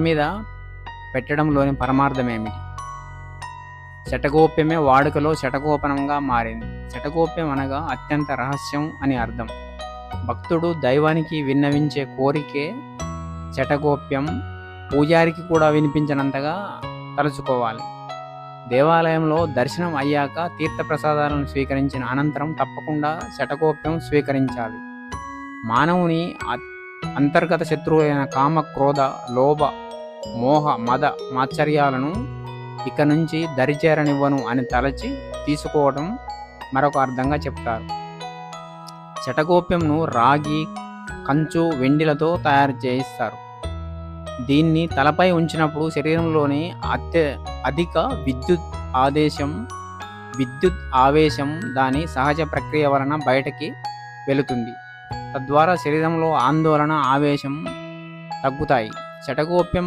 మీద పెట్టడంలోని పరమార్థమేమిటి? శటగోప్యమే వాడుకలో శటగోపనంగా మారింది. శటగోప్యం అనగా అత్యంత రహస్యం అని అర్థం. భక్తుడు దైవానికి విన్నవించే కోరికే శటగోప్యం పూజారికి కూడా వినిపించినంతగా తలుచుకోవాలి. దేవాలయంలో దర్శనం అయ్యాక తీర్థప్రసాదాలను స్వీకరించిన అనంతరం తప్పకుండా శటగోప్యం స్వీకరించాలి. మానవుని అంతర్గత శత్రువులైన కామ క్రోధ లోభ మోహ మద మాత్సర్యాలను ఇక నుంచి దరిచేరనివ్వను అని తలచి తీసుకోవడం మరొక అర్థంగా చెప్తారు. చటగోప్యంను రాగి కంచు వెండిలతో తయారు చేయిస్తారు. దీన్ని తలపై ఉంచినప్పుడు శరీరంలోని అత్య అధిక విద్యుత్ ఆదేశం విద్యుత్ ఆవేశం దాని సహజ ప్రక్రియ వలన బయటకి వెళుతుంది. తద్వారా శరీరంలో ఆందోళన ఆవేశం తగ్గుతాయి. చటగోప్యం